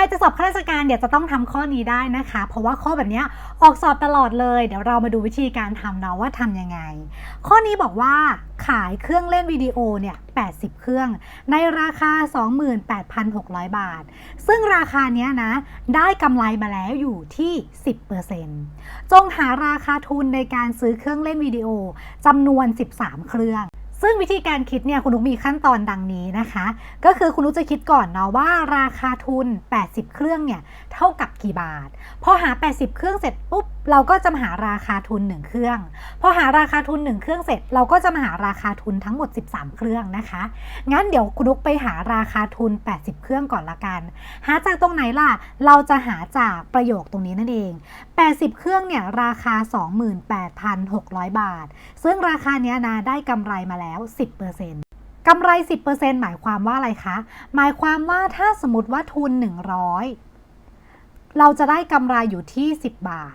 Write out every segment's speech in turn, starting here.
รจะสอบข้าราชการเดี๋ยวจะต้องทำข้อนี้ได้นะคะ เพราะว่าข้อแบบนี้ออกสอบตลอดเลย เดี๋ยวเรามาดูวิธีการทำเนาะว่าทำยังไง ข้อนี้บอกว่าขายเครื่องเล่นวิดีโอเนี่ย80 เครื่อง ในราคา 28,600 บาท ซึ่งราคาเนี้ยนะ ได้กำไรมาแล้วอยู่ที่ 10%จงหาราคาทุนในการซื้อเครื่องเล่นวิดีโอจำนวน 13 เครื่อง ซึ่งวิธีการคิดเนี่ยคุณนุกมีขั้นตอนดังนี้นะคะ ก็คือคุณนุกจะคิดก่อนเนาะว่าราคาทุน 80 เครื่องเนี่ยเท่ากับกี่บาท พอหา 80 เครื่องเสร็จปุ๊บเราก็จะมาหาราคาทุน 1 เครื่อง พอหาราคาทุน 1 เครื่องเสร็จ เราก็จะมาหาราคาทุนทั้งหมด 13 เครื่องนะคะ งั้นเดี๋ยวคุณนุกไปหาราคาทุน 80 เครื่องก่อนละกัน หาจากตรงไหนล่ะ เราจะหาจากประโยคตรงนี้นั่นเอง 80 เครื่องเนี่ยราคา 28,600 บาท ซึ่งราคาเนี้ยนะได้กำไรมาแล้ว10%กำไร 10%หมายความว่าอะไรคะ หมายความว่าถ้าสมมติว่าทุน 100 เราจะได้กำไรอยู่ที่ 10 บาท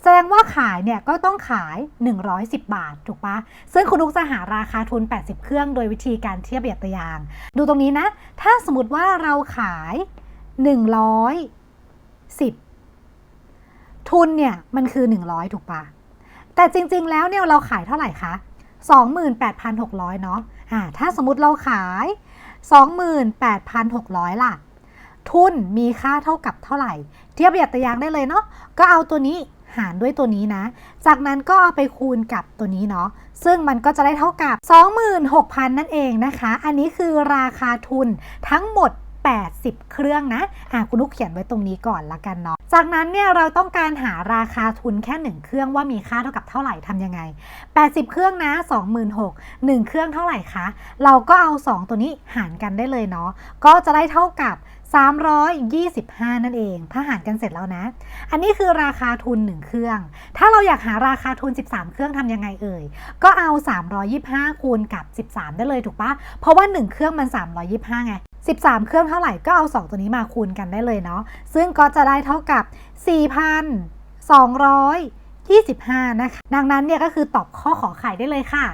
แสดงว่าขายเนี่ยก็ต้องขาย 110 บาท ถูกปะซึ่งคุณนุกจะหาราคาทุน 80 เครื่อง โดยวิธีการเทียบเหยียดตัวอย่าง ดูตรงนี้นะ ถ้าสมมติว่าเราขาย 110 ทุนเนี่ยมันคือ 100 ถูกปะแต่จริง ๆ แล้วเนี่ยเราขายเท่าไหร่คะ 28,600 เนาะอ่าถ้าสมมติเราขาย 28,600 ล่ะ ทุนมีค่าเท่ากับเท่าไหร่ เทียบเหยียดตัวอย่างได้เลยเนาะก็เอาตัวนี้หารด้วยตัวนี้นะ จากนั้นก็เอาไปคูณกับตัวนี้เนาะ ซึ่งมันก็จะได้เท่ากับ 26,000 นั่นเองนะคะ อันนี้คือราคาทุนทั้งหมด 80 เครื่องนะอะคุณนุกเขียนไว้ตรงนี้ก่อนละกันเนาะ จากนั้นเนี่ยเราต้องการหาราคาทุนแค่ 1 เครื่องว่ามีค่าเท่ากับเท่าไหร่ทำยังไง 80 เครื่องนะ 26,000 1 เครื่องเท่าไหร่คะ เราก็เอา 2 ตัวนี้หารกันได้เลยเนาะ ก็จะได้เท่ากับ325 นั่นเอง ถ้าหารกันเสร็จแล้วนะ อันนี้คือราคาทุน 1 เครื่อง ถ้าเราอยากหาราคาทุน 13 เครื่องทำยังไงเอ่ย ก็เอา 325 คูณกับ 13 ได้เลยถูกปะเพราะว่า 1 เครื่องมัน 325 ไง 13 เครื่องเท่าไหร่ก็เอา 2 ตัวนี้มาคูณกันได้เลยเนาะ ซึ่งก็จะได้เท่ากับ 4,225 นะคะ ดังนั้นเนี่ยก็คือตอบข้อขอไข่ได้เลยค่ะ